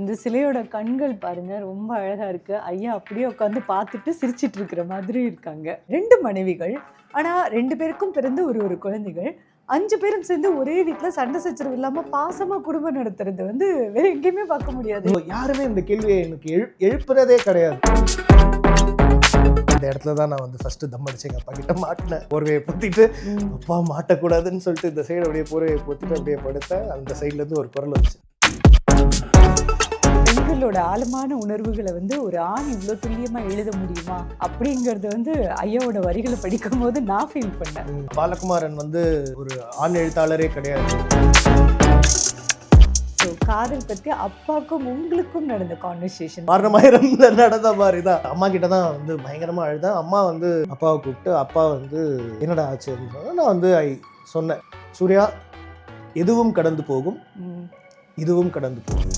இந்த சிலையோட கண்கள் பாருங்க ரொம்ப அழகா இருக்கு. ஐயா அப்படியே உட்காந்து பார்த்துட்டு சிரிச்சிட்டு இருக்கிற மாதிரி இருக்காங்க. ரெண்டு மனைவிகள் ஆனா ரெண்டு பேருக்கும் பிறந்த ஒரு ஒரு குழந்தைகள். அஞ்சு பேரும் சேர்ந்து ஒரே வீட்டில் சண்டை சச்சரவு இல்லாம பாசமா குடும்பம் நடத்துறது வந்து வேற எங்கேயுமே பார்க்க முடியாது. யாருமே இந்த கேள்வியை எனக்கு எழு எழுப்புறதே கிடையாது. இந்த இடத்துல தான் நான் வந்து ஃபர்ஸ்ட் தம் அடிச்சு எங்கள் அப்பா கிட்ட மாட்டினேன். போர்வையை பொத்திட்டு. அப்பா மாட்டக்கூடாதுன்னு சொல்லிட்டு இந்த சைடு அப்படியே போர்வையை பொத்திட்டு அப்படியே படுத்தேன். அந்த சைடுல இருந்து ஒரு குரல் வந்துச்சு. பெண்களோட ஆழமான உணர்வுகளை வந்து ஒரு ஆண் இவ்வளோ துல்லியமா எழுத முடியுமா? அப்படிங்கறது வந்து ஐயாவோட வரிகளை படிக்கும் போது நான் ஃபீல் பண்ணேன். பாலகுமாரன் வந்து ஒரு ஆண் எழுத்தாளரே கிடையாது. காதல் பத்தி அப்பாவுக்கும் உங்களுக்கும் நடந்த கான்வர்சேஷன் மரணமாயிரம் நடந்த மாதிரி தான் அம்மா கிட்ட தான் வந்து பயங்கரமா அழுதேன். அம்மா வந்து அப்பாவை கூப்பிட்டு அப்பா வந்து என்னடா சொன்னா, நான் வந்து ஐ சொன்னேன். சூர்யா எதுவும் கடந்து போகும். இதுவும் கடந்து போகும்.